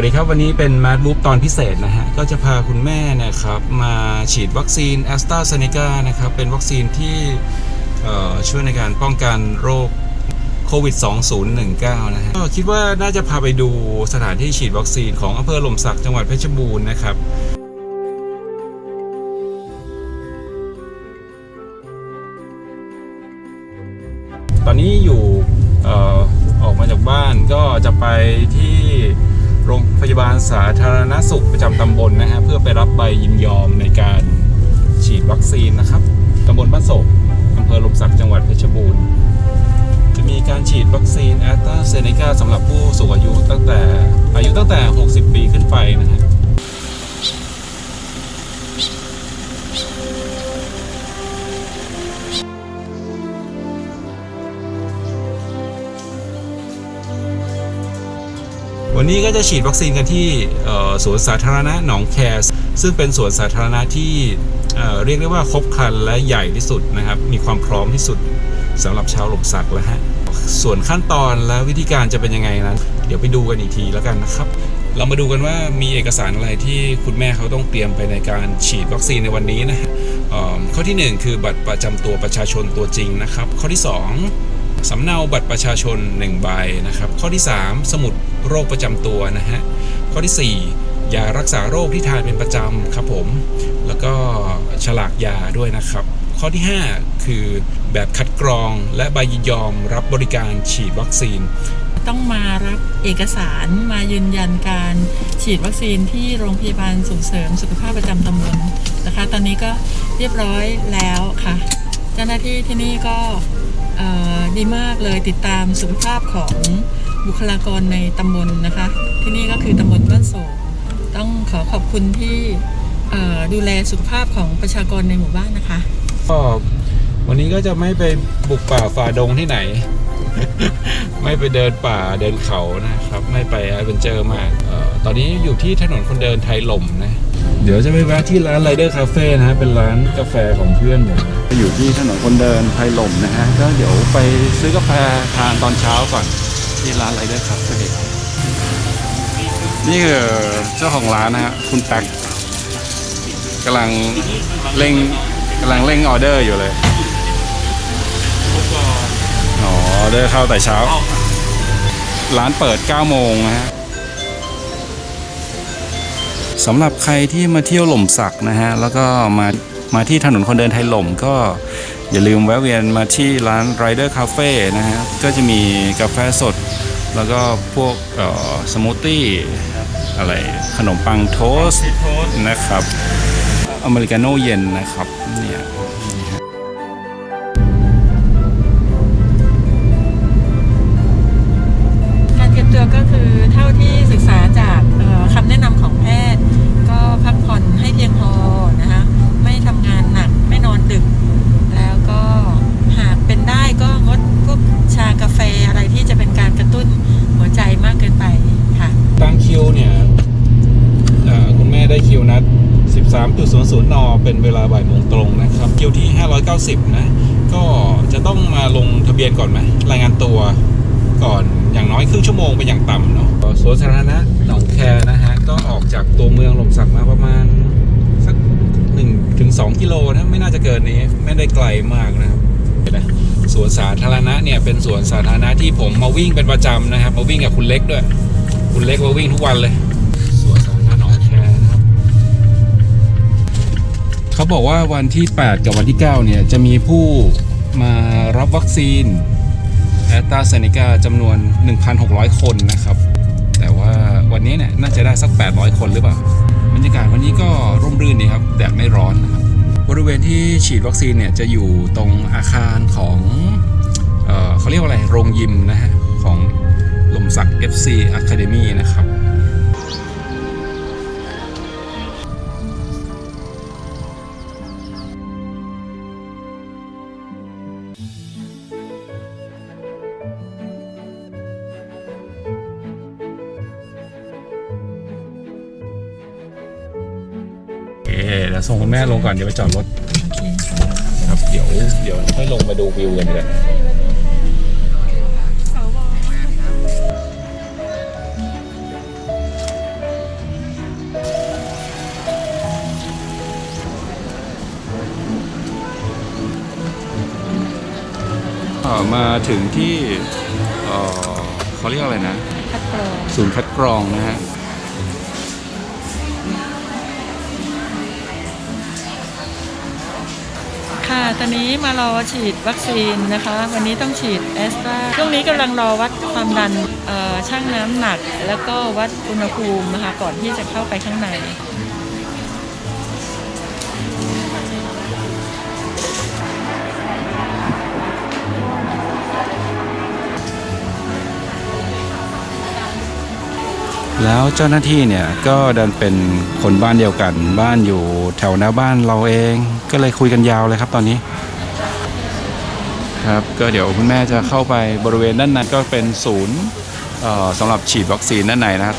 วัสดีครับ วันนี้เป็นมาร์ o ู p ตอนพิเศษนะฮะ ก็จะพาคุณแม่นะครับมาฉีดวัคซีนแอสตราเซเนกานะครับ เป็นวัคซีนที่ช่วยในการป้องกันโรคโควิด 2019 นะฮะ ก็คิดว่าน่าจะพาไปดูสถานที่ฉีดวัคซีนของอำเภอหล่มสักจังหวัดเพชรบูรณ์นะครับตอนนี้อยู่เอ่อออกมาจากบ้านก็จะไปที่ โรงพยาบาลสาธารณสุขประจำตำบลนะฮะเพื่อไปรับใบยินยอมในการฉีดวัคซีนนะครับตำบลบ้านโศกอำเภอหลมสักจังหวัดเพชรบูรณ์ จะมีการฉีดวัคซีนแอสตราเซเนกาสำหรับผู้สูงอายุตั้งแต่อายุตั้งแต่ 60 ปีขึ้นไปนะฮะ วันนี้ก็จะฉีดวัคซีนกันที่สวนสาธารณะหนองแคซึ่งเป็นสวนสาธารณะที่เอ่อเรียกได้ว่าครบครันและใหญ่ที่สุดนะครับ มีความพร้อมที่สุดสำหรับชาวหลมสักแล้วฮะส่วนขั้นตอนและวิธีการจะเป็นยังไงนั้น เดี๋ยวไปดูกันอีกทีแล้วกันนะครับ เรามาดูกันว่ามีเอกสารอะไรที่คุณแม่เขาต้องเตรียมไปในการฉีดวัคซีนในวันนี้นะข้อทีหนึ่1 คือบัตรประจำตัวประชาชนตัวจริงนะครับ ข้อที่ 2 สำเนาบัตรประชาชน 1 ใบนะครับ ข้อที่ 3 สมุดโรคประจำตัวนะฮะข้อที่ 4 ยารักษาโรคที่ทานเป็นประจำครับผม แล้วก็ฉลากยาด้วยนะครับ ข้อที่ 5 คือแบบคัดกรองและใบยินยอมรับบริการฉีดวัคซีน ต้องมารับเอกสารมายืนยันการฉีดวัคซีนที่โรงพยาบาลส่งเสริมสุขภาพประจำตำบลนะคะ ตอนนี้ก็เรียบร้อยแล้วค่ะ เจ้าหน้าที่ที่นี่ก็เอ่อ ดีมากเลยติดตามสุขภาพของบุคลากรในตำบลนะคะ ที่นี่ก็คือตำบลบ้านโศกต้องขอขอบคุณที่ดูแลสุขภาพของประชากรในหมู่บ้านนะคะก็วันนี้ก็จะไม่ไปบุกป่าฝ่าดงที่ไหน ไม่ไปเดินป่าเดินเขานะครับ ไม่ไปแอดเวนเจอร์มากออตอนนี้อยู่ที่ถนนคนเดินไทยหล่มนะ เดี๋ยวจะไปแวะที่ร้านไรเดอร์คาเฟ่นะฮะ เป็นร้านกาแฟของเพื่อนผมอยู่ที่ถนนคนเดินไทยหล่มนะฮะ ก็เดี๋ยวไปซื้อกาแฟทานตอนเช้าก่อน ที่ร้านไรเดอร์คาเฟ่นี่คือเจ้าของร้านนะฮะ คุณแป๊กกำลังเร่งกำลังเร่งออเดอร์อยู่เลยอ๋อออเดอร์เข้าแต่เช้า ร้านเปิด9โมงนะฮะ สำหรับใครที่มาเที่ยวหล่มสักนะฮะแล้วก็มามาที่ถนนคนเดินไทยหล่มก็อย่าลืมแวะเวียนมาที่ร้าน Rider Cafe นะฮะก็จะมีกาแฟสด แล้วก็พวกสมูทตี้อะไรขนมปังโทสต์นะครับอเมริกาโน่เย็นนะครับเนี่ย 13.00 น เป็นเวลาบ่ายโมงตรงนะครับคิวที่ 590 นะ ก็จะต้องมาลงทะเบียนก่อนไหมรายงานตัวก่อนอย่างน้อยครึ่งชั่วโมงเป็นอย่างต่ำเนาะสวนสาธารณะหนองแคนะฮะ ก็ออกจากตัวเมืองหลมสักมาประมาณสัก1ถึง2กิโลนะ ไม่น่าจะเกินนี้ ไม่ได้ไกลมากนะครับนะสวนสาธารณะเนี่ยเป็นสวนสาธารณะที่ผมมาวิ่งเป็นประจำนะครับ มาวิ่งกับคุณเล็กด้วย คุณเล็กมาวิ่งทุกวันเลย เขาบอกว่าวันที่ 8 กับวันที่ 9 เนี่ย จะมีผู้มารับวัคซีนแอตตาเซเนกาจำนวน 1,600 คนนะครับ แต่ว่าวันนี้เนี่ยน่าจะได้สัก 800 คนหรือเปล่าบรรยากาศวันนี้ก็ร่มรื่นดีครับแดดไม่ร้อนนะครับบริเวณที่ฉีดวัคซีนเนี่ยจะอยู่ตรงอาคารของเออเขาเรียกว่าอะไรโรงยิมนะฮะของลมสักดิ์ FC Academy นะครับ เดี๋ยวส่งคุณแม่ลงก่อนเดี๋ยวไปจอดรถครับเดี๋ยวเดี๋ยวให้ลงมาดูวิวกันเลยมาถึงที่เขาเรียกอะไรนะ ศูนย์คัดกรองนะฮะ ตอนนี้มารอฉีดวัคซีนนะคะ วันนี้ต้องฉีดแอสตราช่วงนี้กำลังรอวัดความดันช่างน้ำหนัก แล้วก็วัดอุณหภูมินะคะก่อนที่จะเข้าไปข้างใน แล้วเจ้าหน้าที่เนี่ยก็ดันเป็นคนบ้านเดียวกัน บ้านอยู่แถวหน้าบ้านเราเอง ก็เลยคุยกันยาวเลยครับตอนนี้ ครับก็เดี๋ยวคุณแม่จะเข้าไปบริเวณด้านในก็เป็นศูนย์สำหรับฉีดวัคซีนด้านในนะครับ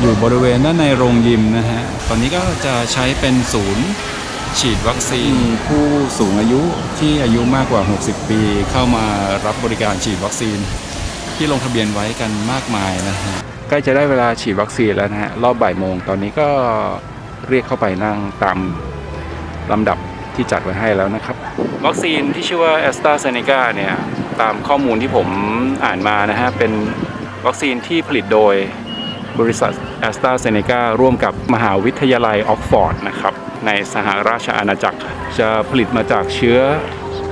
อยู่บริเวณด้านในโรงยิมนะฮะ ตอนนี้ก็จะใช้เป็นศูนย์ ฉีดวัคซีนผู้สูงอายุที่อายุมากกว่า 60 ปี เข้ามารับบริการฉีดวัคซีน ที่ลงทะเบียนไว้กันมากมายนะฮะใกล้จะได้เวลาฉีดวัคซีนแล้วนะฮะรอบบ่ายโมงตอนนี้ก็เรียกเข้าไปนั่งตามลำดับที่จัดไว้ให้แล้วนะครับ วัคซีนที่ชื่อว่า a s t r a z เซ e c a เนี่ย ตามข้อมูลที่ผมอ่านมานะฮะ เป็นวัคซีนที่ผลิตโดย บริษัท a s t r a z เซ e c a ร่วมกับมหาวิทยาลัยออกฟอร์ดนะครับในสหราชอาณาจักร จะผลิตมาจากเชื้อ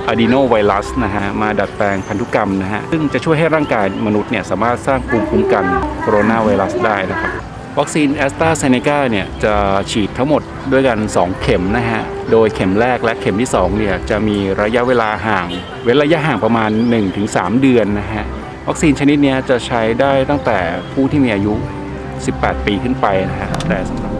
อะดีโนไวรัสนะฮะมาดัดแปลงพันธุกรรมนะฮะซึ่งจะช่วยให้ร่างกายมนุษย์เนี่ยสามารถสร้างภูมิคุ้มกันโคโรนาไวรัสได้นะครับวัคซีน a s t r a z เซ e c a เนี่ยจะฉีดทั้งหมดด้วยกัน 2 เข็มนะฮะ โดยเข็มแรกและเข็มที่2เนี่ยจะมีระยะเวลาห่าง เว้นระยะห่างประมาณ 1-3 เดือนนะฮะ วัคซีนชนิดนี้จะใช้ได้ตั้งแต่ผู้ที่มีอายุ 18 ปีขึ้นไปนะฮะแต่สำหรับ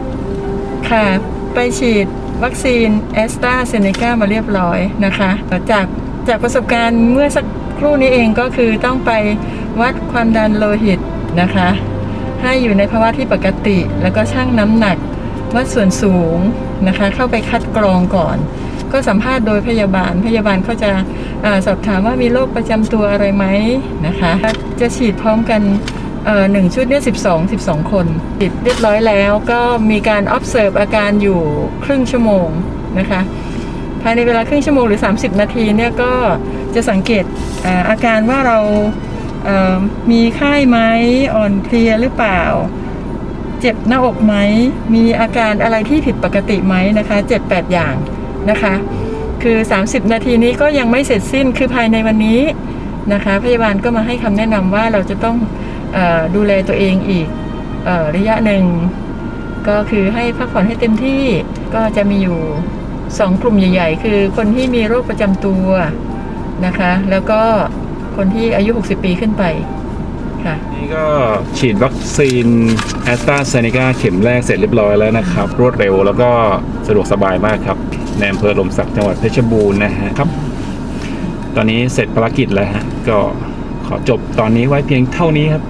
ค่ะ ไปฉีดวัคซีนแอสตราเซเนกามาเรียบร้อยนะคะ จากจากประสบการณ์เมื่อสักครู่นี้เองก็คือต้องไปวัดความดันโลหิตนะคะ ให้อยู่ในภาวะที่ปกติ แล้วก็ชั่งน้ำหนักวัดส่วนสูงนะคะ เข้าไปคัดกรองก่อน ก็สัมภาษณ์โดยพยาบาลพยาบาลเขาจะอาสอบถามว่ามีโรคประจำตัวอะไรไหมนะคะ จะฉีดพร้อมกัน หนึ่งชุดเนี่ยสิบสองสิบสองคนติดเรียบร้อยแล้วก็มีการ observe อาการอยู่ครึ่งชั่วโมงนะคะภายในเวลาครึ่งชั่วโมงหรือ 30 นาทีเนี่ยก็จะสังเกตอาการว่าเรามีไข้ไหมอ่อนเพลียหรือเปล่า เจ็บหน้าอกไหมมีอาการอะไรที่ผิดปกติไหมนะคะ7-8 อย่างนะคะคือ 30 นาทีนี้ก็ยังไม่เสร็จสิ้นคือภายในวันนี้นะคะ พยาบาลก็มาให้คำแนะนำว่าเราจะต้อง ดูแลตัวเองอีกอระยะหนึ่ง ก็คือให้พักผ่อนให้เต็มที่ก็จะมีอยู่2กลุ่มใหญ่ ๆ คือคนที่มีโรคประจำตัวนะคะ แล้วก็คนที่อายุ 60 ปีขึ้นไปค่ะนี่ก็ฉีดวัคซีนแอสตราเซเนกาเข็มแรกเสร็จเรียบร้อยแล้วนะครับ รวดเร็วแล้วก็สะดวกสบายมากครับในอำเภอลมศักดิ์จังหวัดเพชรบูรณ์นะฮะครับ ตอนนี้เสร็จภารกิจแล้วฮะก็ ขอจบตอนนี้ไว้เพียงเท่านี้ครับ